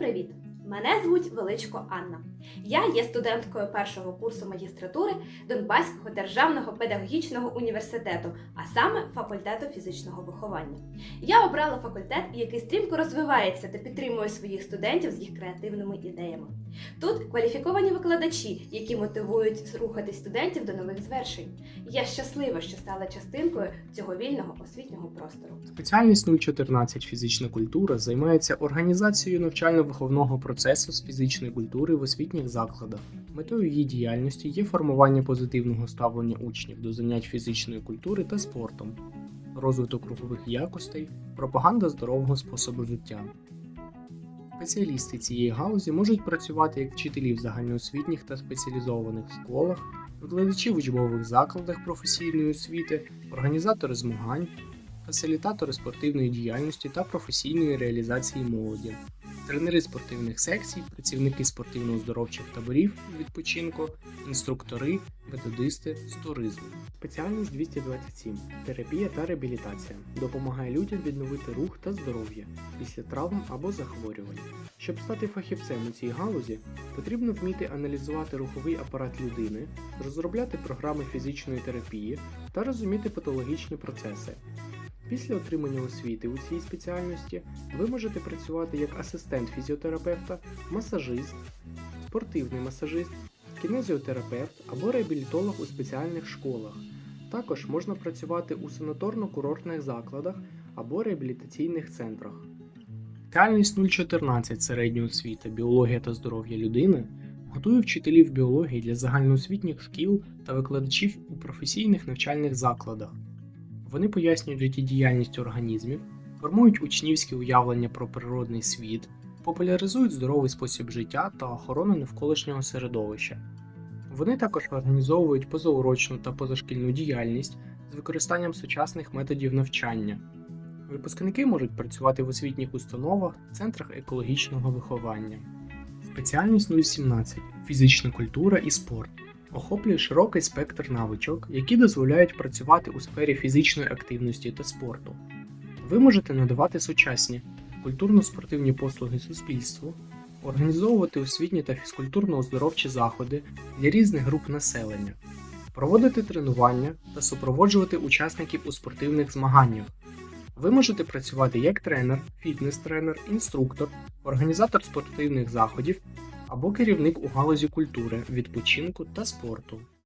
привіт! Мене звуть Величко Анна. Я є студенткою першого курсу магістратури Донбаського державного педагогічного університету, а саме факультету фізичного виховання. Я обрала факультет, який стрімко розвивається та підтримує своїх студентів з їх креативними ідеями. Тут кваліфіковані викладачі, які мотивують рухати студентів до нових звершень. Я щаслива, що стала частинкою цього вільного освітнього простору. Спеціальність 014 фізична культура займається організацією навчально-виховного процесу з фізичної культури в освітніх закладах. Метою її діяльності є формування позитивного ставлення учнів до занять фізичної культури та спортом, розвиток рухових якостей, пропаганда здорового способу життя. Спеціалісти цієї галузі можуть працювати як вчителі в загальноосвітніх та спеціалізованих школах, викладачі в учбових закладах професійної освіти, організатори змагань, фасилітатори спортивної діяльності та професійної реалізації молоді, тренери спортивних секцій, працівники спортивно-оздоровчих таборів відпочинку, інструктори, методисти з туризму. Спеціальність 227 терапія та реабілітація допомагає людям відновити рух та здоров'я після травм або захворювань. Щоб стати фахівцем у цій галузі, потрібно вміти аналізувати руховий апарат людини, розробляти програми фізичної терапії та розуміти патологічні процеси. Після отримання освіти у цій спеціальності ви можете працювати як асистент фізіотерапевта, масажист, спортивний масажист, кінезіотерапевт або реабілітолог у спеціальних школах. Також можна працювати у санаторно-курортних закладах або реабілітаційних центрах. Спеціальність 014 середня освіта, біологія та здоров'я людини готує вчителів біології для загальноосвітніх шкіл та викладачів у професійних навчальних закладах. Вони пояснюють життєдіяльність організмів, формують учнівські уявлення про природний світ, популяризують здоровий спосіб життя та охорону навколишнього середовища. Вони також організовують позаурочну та позашкільну діяльність з використанням сучасних методів навчання. Випускники можуть працювати в освітніх установах, центрах екологічного виховання. Спеціальність 017 фізична культура і спорт охоплює широкий спектр навичок, які дозволяють працювати у сфері фізичної активності та спорту. Ви можете надавати сучасні культурно-спортивні послуги суспільству, організовувати освітні та фізкультурно-оздоровчі заходи для різних груп населення, проводити тренування та супроводжувати учасників у спортивних змаганнях. Ви можете працювати як тренер, фітнес-тренер, інструктор, організатор спортивних заходів або керівник у галузі культури, відпочинку та спорту.